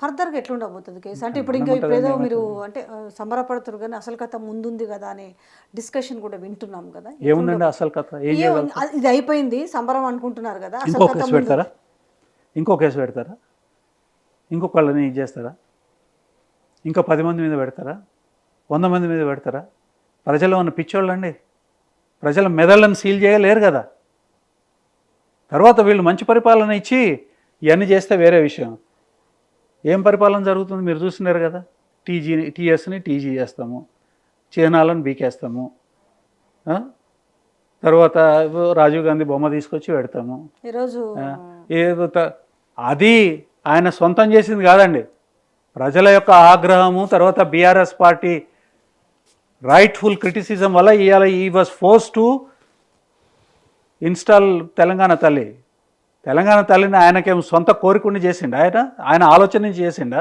ఫర్దర్గా ఎట్లుండబోతుంది కేసు? అంటే ఇప్పుడు ఇంకా ఇప్పుడు ఏదో మీరు అంటే ఆ, సంబరపడుతున్నారు కానీ అసలు కథ ముందుంది కదా అనే డిస్కషన్ కూడా వింటున్నాం కదా? ఏముందండి అసలు కథ? ఇది అయిపోయింది సంబరం అనుకుంటున్నారు కదా అసలు ఇంకో కేసు పెడతారా? ఇంకో కేసు పెడతారా? ఇంకొకళ్ళని ఇది చేస్తారా? ఇంకా పది మంది మీద పెడతారా? వంద మంది మీద పెడతారా? ప్రజలు ఉన్న పిచ్చోళ్ళండి. ప్రజల మెదళ్ళని సీల్ చేయలేరు కదా. తర్వాత వీళ్ళు మంచి పరిపాలన ఇచ్చి ఇవన్నీ చేస్తే వేరే విషయం. ఏం పరిపాలన జరుగుతుంది? మీరు చూస్తున్నారు కదా. టీజీ టీఎస్ని టీజీ చేస్తాము. చిహ్నాలను బీకేస్తాము? తర్వాత రాజీవ్ గాంధీ బొమ్మ తీసుకొచ్చి పెడతాము. ఈరోజు ఏదో అది ఆయన సొంతం చేసింది కాదండి. ప్రజల యొక్క ఆగ్రహము తర్వాత బీఆర్ఎస్ పార్టీ రైట్ఫుల్ క్రిటిసిజం వల్ల ఇవాళ ఈ was force to install Telangana Talli. Telangana తల్లిని ఆయనకేం సొంత కోరికని చేసిండా? ఆయన ఆయన ఆలోచన నుంచి చేసిండా?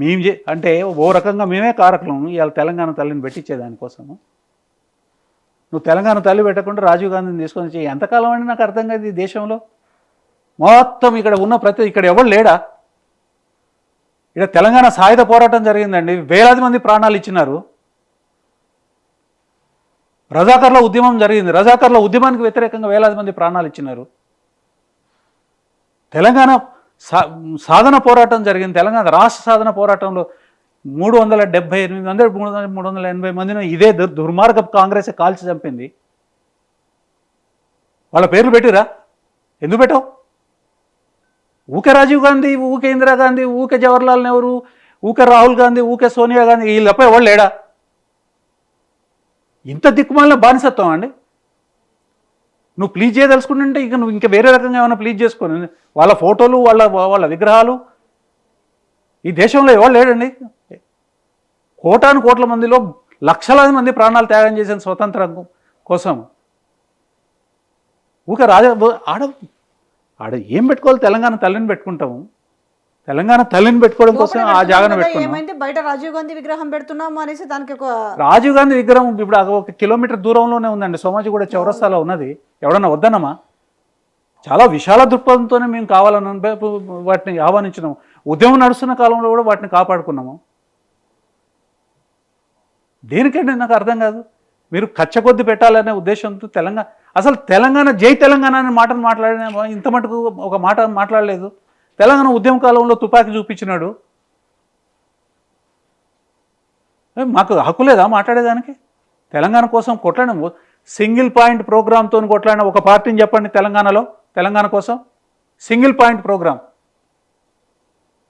మేము చే అంటే ఓ రకంగా మేమే కారకులం. ఇవాళ తెలంగాణ తల్లిని పెట్టించే దానికోసము నువ్వు తెలంగాణ తల్లి పెట్టకుండా రాజీవ్ గాంధీని తీసుకొని వచ్చి ఎంతకాలం అండి నాకు అర్థం కాదు ఈ దేశంలో? మొత్తం ఇక్కడ ఉన్న ప్రతి ఇక్కడ ఎవడు లేడా? ఇక్కడ తెలంగాణ సాయుధ పోరాటం జరిగిందండి. వేలాది మంది ప్రాణాలు ఇచ్చినారు. రజాకర్ల ఉద్యమం జరిగింది. రజాకర్ల ఉద్యమానికి వ్యతిరేకంగా వేలాది మంది ప్రాణాలు ఇచ్చినారు. తెలంగాణ సా సాధన పోరాటం జరిగింది. తెలంగాణ రాష్ట్ర సాధన పోరాటంలో మూడు వందల డెబ్బై ఎనిమిది వందల మూడు వందల మూడు వందల ఎనభై మందిని ఇదే దుర్- దుర్మార్గ కాంగ్రెస్ కాల్చి చంపింది. వాళ్ళ పేర్లు పెట్టిరా? ఎందుకు పెట్టావు? ఊకే రాజీవ్ గాంధీ ఊకే ఇందిరాగాంధీ ఊకే జవహర్లాల్ నెహ్రూ ఊకే రాహుల్ గాంధీ ఊకే సోనియా గాంధీ వీళ్ళపై ఎవరు లేడా? ఇంత దిక్కుమాలిన బానిసత్వం అండి. నువ్వు ప్లీజ్ చేయదలుచుకుంటుంటే ఇక నువ్వు ఇంకా వేరే రకంగా ఏమైనా ప్లీజ్ చేసుకోను వాళ్ళ ఫోటోలు వాళ్ళ వాళ్ళ విగ్రహాలు. ఈ దేశంలో ఎవరు లేడండి? కోటాను కోట్ల మందిలో లక్షలాది మంది ప్రాణాలు త్యాగం చేసిన స్వతంత్రం కోసం. ఊక రాజ ఆడ ఆడ ఏం పెట్టుకోవాలి? తెలంగాణ తల్లిని పెట్టుకుంటాము. తెలంగాణ తల్లిని పెట్టుకోవడం కోసం ఆ జాగన ఏమైంది? బయట రాజీవ్ గాంధీ విగ్రహం పెడుతున్నాము అనేసి దానికి ఒక రాజీవ్ గాంధీ విగ్రహం ఇప్పుడు ఒక కిలోమీటర్ దూరంలోనే ఉందండి. సోమాజిగూడ చౌరస్తాలో ఉన్నది. ఎవడన్నా వద్దనమా చాలా విశాల దృక్పథంతోనే మేము కావాలని వాటిని ఆహ్వానించినాము. ఉద్యమం నడుస్తున్న కాలంలో కూడా వాటిని కాపాడుకున్నాము. దేనికండి నాకు అర్థం కాదు? మీరు కచ్చకొద్ది పెట్టాలనే ఉద్దేశంతో తెలంగాణ అసలు తెలంగాణ జై తెలంగాణ అనే మాటను మాట్లాడిన ఇంత మటుకు ఒక మాట మాట్లాడలేదు. తెలంగాణ ఉద్యమ కాలంలో తుపాకీ చూపించినాడు. మాకు హక్కు లేదా మాట్లాడేదానికి? తెలంగాణ కోసం కొట్లాడిన సింగిల్ పాయింట్ ప్రోగ్రామ్తో కొట్లాడిన ఒక పార్టీని చెప్పండి తెలంగాణలో తెలంగాణ కోసం. Single point program.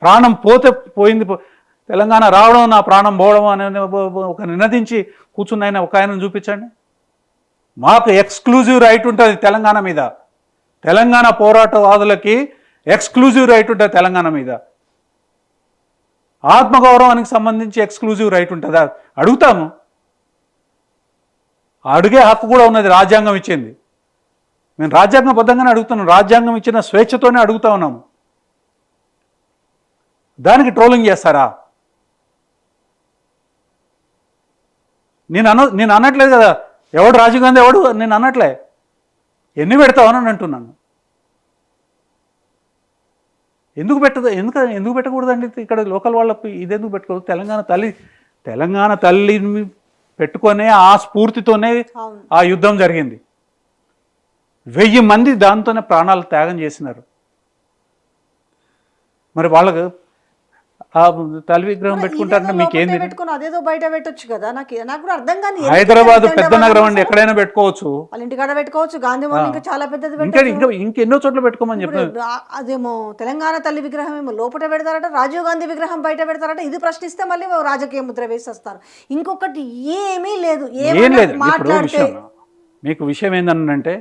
ప్రాణం పోతే పోయింది తెలంగాణ రావడం నా ప్రాణం పోవడం అనే ఒక నినదించి కూర్చున్న ఆయన ఒక ఆయనను చూపించండి. మాకు ఎక్స్క్లూజివ్ రైట్ ఉంటుంది తెలంగాణ మీద. తెలంగాణ పోరాటవాదులకి ఎక్స్క్లూజివ్ రైట్ ఉంటుంది తెలంగాణ మీద. ఆత్మగౌరవానికి సంబంధించి ఎక్స్క్లూజివ్ రైట్ ఉంటుందా? అడుగుతాము. అడిగే హక్కు కూడా ఉన్నది రాజ్యాంగం ఇచ్చింది. మేము రాజ్యాంగబద్ధంగానే అడుగుతున్నాం. రాజ్యాంగం ఇచ్చిన స్వేచ్ఛతోనే అడుగుతా ఉన్నాము దానికి ట్రోలింగ్ చేస్తారా? నేను అన నేను అనట్లేదు కదా. ఎవడు రాజీవ్ గాంధీ ఎవడు? నేను అనట్లే. ఎన్ని పెడతావు అని అంటున్నాను. ఎందుకు పెట్టదు? ఎందుకు ఎందుకు పెట్టకూడదండి? ఇక్కడ లోకల్ వాళ్ళకి ఇది ఎందుకు పెట్టుకోదు తెలంగాణ తల్లి తెలంగాణ తల్లిని పెట్టుకొనే ఆ స్ఫూర్తితోనే ఆ యుద్ధం జరిగింది. వెయ్యి మంది దాంతోనే ప్రాణాలు త్యాగం చేసినారు. మరి వాళ్ళకు తల్లి విగ్రహం పెట్టుకుంటారంటే మీకేంది? పెట్టుకొని అదేదో బయట పెట్టొచ్చు కదా. నాకు నాకు కూడా అర్థం కాని హైదరాబాద్ పెద్ద నగరం అండి ఎక్కడైనా పెట్టుకోవచ్చు. వాళ్ళ ఇంటికాడ పెట్టుకోవచ్చు గాంధీ ఇంకా చాలా పెద్దది ఇంకా ఇంకా ఇంకెన్నో చోట్ల పెట్టుకోమని చెప్పారు. అదేమో తెలంగాణ తల్లి విగ్రహం ఏమో లోపల పెడతారట రాజీవ్ గాంధీ విగ్రహం బయట పెడతారట ఇది ప్రశ్నిస్తే మళ్ళీ రాజకీయ ముద్ర వేసేస్తారు. ఇంకొకటి ఏమీ లేదు. ఏం లేదు. మాట్లాడితే విషయం మీకు విషయం ఏంటంటే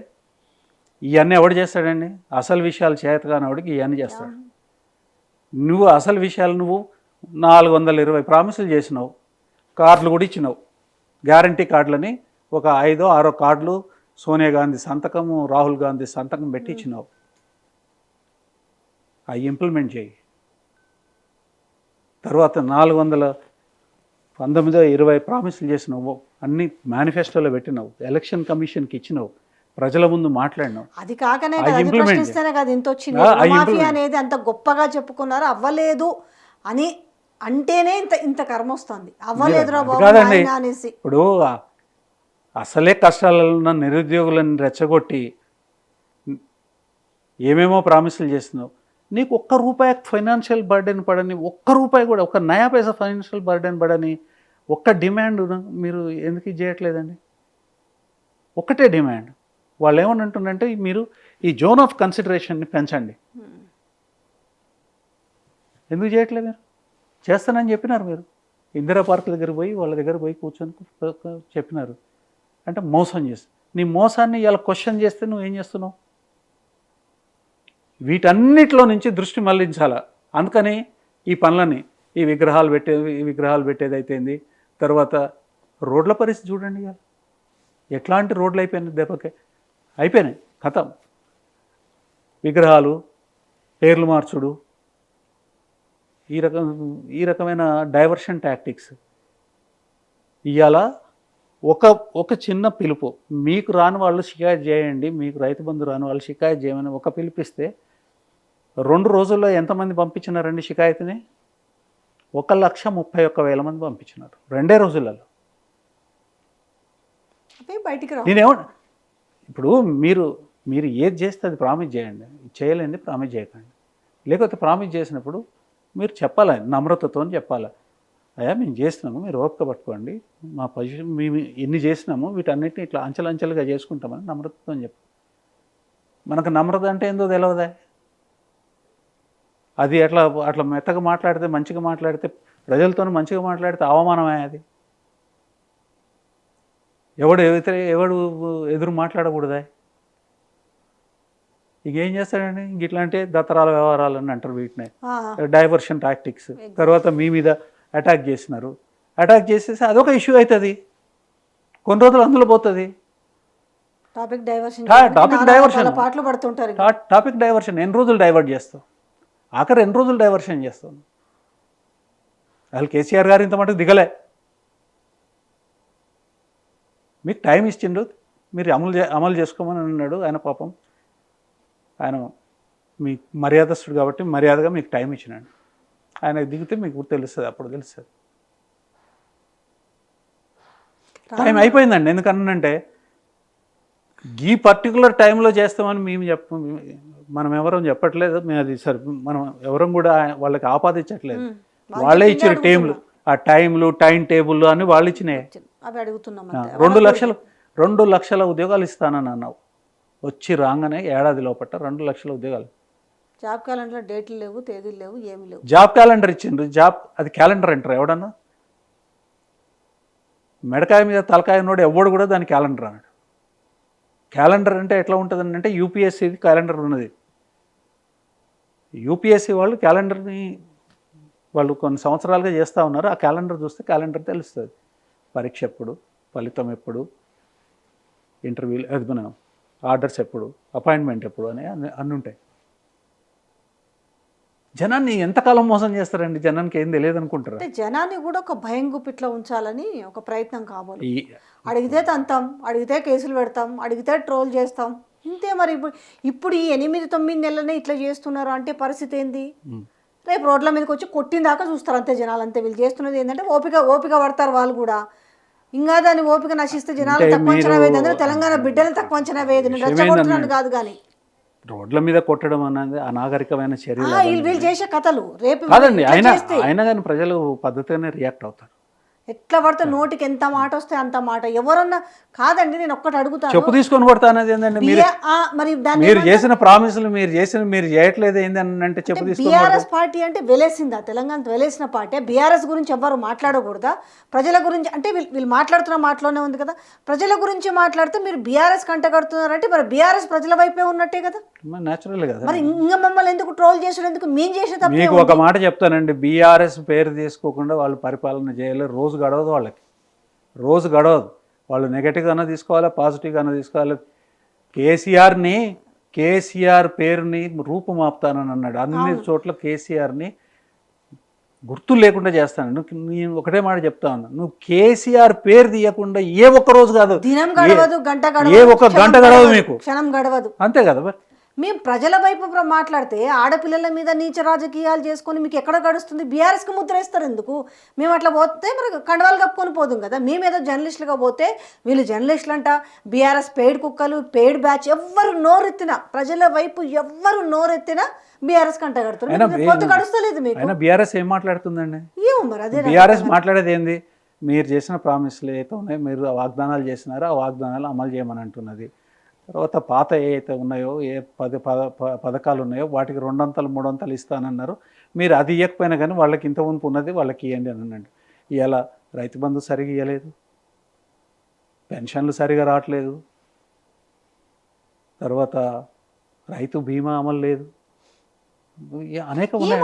ఇవన్నీ ఎవడు చేస్తాడండి? అసలు విషయాలు చేతగానవాడికి ఇవన్నీ చేస్తాడు. నువ్వు అసలు విషయాలు నువ్వు నాలుగు వందల ఇరవై ప్రామిసులు చేసినావు. కార్డులు కూడా ఇచ్చినావు. గ్యారంటీ కార్డులని ఒక ఐదో ఆరో కార్డులు సోనియా గాంధీ సంతకము రాహుల్ గాంధీ సంతకం పెట్టి ఇచ్చినావు అవి ఇంప్లిమెంట్ చేయి. తర్వాత నాలుగు వందల పంతొమ్మిదో ఇరవై ప్రామిసులు చేసినావు. అన్ని మేనిఫెస్టోలో పెట్టినావు. ఎలక్షన్ కమిషన్కి ఇచ్చినావు. ప్రజల ముందు మాట్లాడినాం. అది కాకనే ప్రశ్నిస్తేనే కదా ఇంత వచ్చింది. అనేది అంత గొప్పగా చెప్పుకున్నారు అవ్వలేదు అని అంటేనే ఇంత ఇంత కర్మ వస్తుంది. అవ్వలేదురా బాబు అనేసి. ఇప్పుడు అసలే కష్టాలలో ఉన్న నిరుద్యోగులను రెచ్చగొట్టి ఏమేమో ప్రామిసులు చేస్తున్నావు. నీకు ఒక్క రూపాయి ఫైనాన్షియల్ బర్డెన్ పడని ఒక్క రూపాయి కూడా ఒక నయా పైసా ఫైనాన్షియల్ బర్డెన్ పడని ఒక్క డిమాండ్ మీరు ఎందుకు చేయట్లేదండి? ఒక్కటే డిమాండ్. వాళ్ళు ఏమని అంటుందంటే మీరు ఈ జోన్ ఆఫ్ కన్సిడరేషన్ని పెంచండి. ఎందుకు చేయట్లేదు మీరు? చేస్తానని చెప్పినారు మీరు. ఇందిరా పార్క్ దగ్గర పోయి వాళ్ళ దగ్గర పోయి కూర్చొని చెప్పినారు. అంటే మోసం చేస్తా నీ మోసాన్ని ఇలా క్వశ్చన్ చేస్తే నువ్వు ఏం చేస్తున్నావు? వీటన్నిటిలో నుంచి దృష్టి మళ్ళించాలా అందుకని ఈ పనులని ఈ విగ్రహాలు పెట్టే ఈ విగ్రహాలు పెట్టేది అయితేంది తర్వాత రోడ్ల పరిస్థితి చూడండి ఇవాళ. ఎట్లాంటి రోడ్లు అయిపోయినాయి దెబ్బకే? అయిపోయినాయి. కథం. విగ్రహాలు పేర్లు మార్చుడు. ఈ రకం ఈ రకమైన డైవర్షన్ టాక్టిక్స్. ఇవాళ ఒక ఒక చిన్న పిలుపు. మీకు రాని వాళ్ళు షికాయత్ చేయండి. మీకు రైతు బంధు రాని వాళ్ళు షికాయత్ చేయమని ఒక పిలిపిస్తే రెండు రోజుల్లో ఎంతమంది పంపించినారండి షికాయత్ని? ఒక లక్ష ముప్పై ఒక్క వేల మంది పంపించినారు. రెండే రోజులలో. బయటికి నేనేమో ఇప్పుడు మీరు మీరు ఏది చేస్తే అది ప్రామిస్ చేయండి. చేయలేని ప్రామిస్ చేయకండి. లేకపోతే ప్రామిస్ చేసినప్పుడు మీరు చెప్పాలి? నమ్రతతో చెప్పాలి? అయ్యా మేము చేస్తున్నాము మీరు ఓపిక పట్టుకోండి. మా పొజిషన్ మేము ఎన్ని చేసినాము వీటన్నిటిని ఇట్లా అంచెలంచెలుగా చేసుకుంటామని నమ్రతతో చెప్పు. మనకు నమ్రత అంటే ఏందో తెలియదా అది అట్లా అట్లా మెత్తగా మాట్లాడితే మంచిగా మాట్లాడితే ప్రజలతో మంచిగా మాట్లాడితే అవమానమే అది? ఎవడు ఎవడు ఎదురు మాట్లాడకూడదా? ఇక ఏం చేస్తాడండి? ఇంక ఇట్లాంటి దత్తరాల వ్యవహారాలు అని అంటారు వీటిని. డైవర్షన్ టాక్టిక్స్ తర్వాత మీ మీద అటాక్ చేసినారు. అటాక్ చేసేసి అదొక ఇష్యూ అవుతుంది కొన్ని రోజులు అందులో పోతుంది. Topic diversion topic diversion. పాటలు పడుతుంటారు టాపిక్ డైవర్షన్ ఎన్ని రోజులు డైవర్ట్ చేస్తాం ఆఖరి ఎన్ని రోజులు డైవర్షన్ చేస్తాం వాళ్ళు కేసీఆర్ గారు ఇంత మటుకు దిగలే. మీకు టైం ఇచ్చిండు మీరు అమలు అమలు చేసుకోమని అన్నాడు ఆయన పాపం. ఆయన మీ మర్యాదస్తుడు కాబట్టి మర్యాదగా మీకు టైం ఇచ్చినాడు. ఆయన దిగితే మీకు తెలుస్తుంది అప్పుడు తెలుస్తుంది. టైం అయిపోయిందండి. ఎందుకనంటే ఈ పర్టికులర్ టైంలో చేస్తామని మేము చెప్ప మనం ఎవరం చెప్పట్లేదు. మేము అది సరే మనం ఎవరం కూడా వాళ్ళకి ఆపాదించట్లేదు. వాళ్ళే ఇచ్చారు టైంలు ఆ టైంలు టైం టేబుల్ అని వాళ్ళు ఇచ్చినాయి. అవి అడుగుతున్నాం. రెండు లక్షలు రెండు లక్షల ఉద్యోగాలు ఇస్తానని అన్నావు. వచ్చి రాగానే ఏడాది లోపల రెండు లక్షల ఉద్యోగాలు. జాబ్ క్యాలెండర్ డేట్లు లేవు తేదీలు లేవు ఏమి లేవు. జాబ్ క్యాలెండర్ ఇచ్చిండ్రు. జాబ్ అది క్యాలెండర్ అంటారు ఎవడన్నా? మెడకాయ మీద తలకాయ నోడు ఎవడు కూడా దాని క్యాలెండర్ అన్నాడు క్యాలెండర్ అంటే ఎట్లా ఉంటుంది అంటే యూపీఎస్సీ క్యాలెండర్ ఉన్నది. యూపీఎస్సీ వాళ్ళు క్యాలెండర్ని వాళ్ళు కొన్ని సంవత్సరాలుగా చేస్తూ ఉన్నారు. ఆ క్యాలెండర్ చూస్తే క్యాలెండర్ తెలుస్తుంది. పరీక్ష ఎప్పుడు ఫలితం ఎప్పుడు ఇంటర్వ్యూలు అది మన ఆర్డర్స్ ఎప్పుడు అపాయింట్మెంట్ ఎప్పుడు అని అన్ని ఉంటాయి. జనాన్ని ఎంతకాలం మోసం చేస్తారండి? జనానికి ఏం తెలియదు అనుకుంటారు అంటే జనాన్ని కూడా ఒక భయం గుప్పిట్లో ఉంచాలని ఒక ప్రయత్నం కాబోలు. అడిగితే తంతాం అడిగితే కేసులు పెడతాం అడిగితే ట్రోల్ చేస్తాం. ఇంతే మరి ఇప్పుడు ఇప్పుడు ఈ ఎనిమిది తొమ్మిది నెలలనే ఇట్లా చేస్తున్నారు అంటే పరిస్థితి ఏంది. రేపు రోడ్ల మీదకి వచ్చి కొట్టిన దాకా చూస్తారు అంతే జనాలు అంతే. వీళ్ళు చేస్తున్నది ఏంటంటే ఓపిక ఓపిక పడతారు వాళ్ళు కూడా. ఇంకా దాని ఓపిక నశిస్తే జనాలు తక్కువ అంచనా వేయదు అందులో తెలంగాణ బిడ్డలు తక్కువ అంచనా వేయదు నేను కాదు కానీ. రోడ్ల మీద కొట్టడం అన్నది అనాగరికమైన చర్యలు వీళ్ళు చేసే కథలు. రేపు కాదండి ఇట్లా అయినా చేస్తే అయినా కానీ ప్రజలు పద్ధతిగానే రియాక్ట్ అవుతారు. ఎట్లా పడితే నోటికి ఎంత మాట వస్తే అంత మాట. ఎవరన్నా కాదండి నేను ఒక్కటి అడుగుతాను. చెప్పు తీసుకొని కొడతా అనేది ఏంటంటే మీరు దాన్ని మీరు చేసిన ప్రామిసులు మీరు చేసిన మీరు చేయట్లేదు ఏంది అని అంటే చెప్పు బీఆర్ఎస్ పార్టీ అంటే వెలేసిందా? తెలంగాణ వెలేసిన పార్టీ. బీఆర్ఎస్ గురించి ఎవ్వరు మాట్లాడకూడదా? ప్రజల గురించి అంటే వీళ్ళు మాట్లాడుతున్న మాటలోనే ఉంది కదా. ప్రజల గురించి మాట్లాడితే మీరు బీఆర్ఎస్ కంట కడుతున్నారంటే మరి బీఆర్ఎస్ ప్రజల వైపే ఉన్నట్టే కదా. న్యాచురల్ కదా. మరి ఇంకా మమ్మల్ని ఎందుకు ట్రోల్ చేసుడు ఎందుకు మేము చేసే తప్పే మీకు ఒక మాట చెప్తానండి. బీఆర్ఎస్ పేరు తీసుకోకుండా వాళ్ళు పరిపాలన చేయలేరు రోజు గడవదు వాళ్ళకి. రోజు గడవదు. వాళ్ళు నెగటివ్గా అన్న తీసుకోవాలి పాజిటివ్గా అన్న తీసుకోవాలి? కేసీఆర్ని కేసీఆర్ పేరుని రూపుమాపుతానని అన్నాడు. అన్ని చోట్ల కేసీఆర్ని గుర్తులు లేకుండా చేస్తాను. నువ్వు నేను ఒకటే మాట చెప్తా ఉన్నా. నువ్వు కేసీఆర్ పేరు తీయకుండా ఏ ఒక్క రోజు కాదు. ఏ ఒక్క గంట గడవదు మీకు. క్షణం గడవదు. అంతే కదా మరి. మేము ప్రజల వైపు మాట్లాడితే ఆడపిల్లల మీద నీచ రాజకీయాలు చేసుకొని మీకు ఎక్కడ గడుస్తుంది? బీఆర్ఎస్కి ముద్ర వేస్తారు ఎందుకు? మేము అట్లా పోతే మరి కండవాలు కప్పుకొని పోదుం కదా? మేము ఏదో జర్నలిస్టులుగా పోతే వీళ్ళు జర్నలిస్టులు అంట బీఆర్ఎస్ పెయిడ్ కుక్కలు పెయిడ్ బ్యాచ్ ఎవ్వరు నోరెత్తినా ప్రజల వైపు ఎవ్వరు నోరెత్తినా బీఆర్ఎస్ కంట కడుతున్నారు. గడుస్తలేదు మీకు. బీఆర్ఎస్ ఏం మాట్లాడుతుందండి? ఏమో మరి అదే బీఆర్ఎస్ మాట్లాడేది ఏంది? మీరు చేసిన ప్రామిస్లు ఏవైతే ఉన్నాయో మీరు వాగ్దానాలు చేసినారో ఆ వాగ్దానాలు అమలు చేయమని అంటున్నది. తర్వాత పాత ఏవైతే ఉన్నాయో ఏ పది పద పథకాలు ఉన్నాయో వాటికి రెండొంతలు మూడొంతలు ఇస్తానన్నారు. మీరు అది ఇవ్వకపోయినా కానీ వాళ్ళకి ఇంత ఉంపు ఉన్నది వాళ్ళకి ఇవ్వండి అని అన్నాడు. ఇలా రైతు బంధు సరిగా ఇవ్వలేదు పెన్షన్లు సరిగా రావట్లేదు. తర్వాత రైతు బీమా అమలు లేదు. అనేక ఉన్నాయి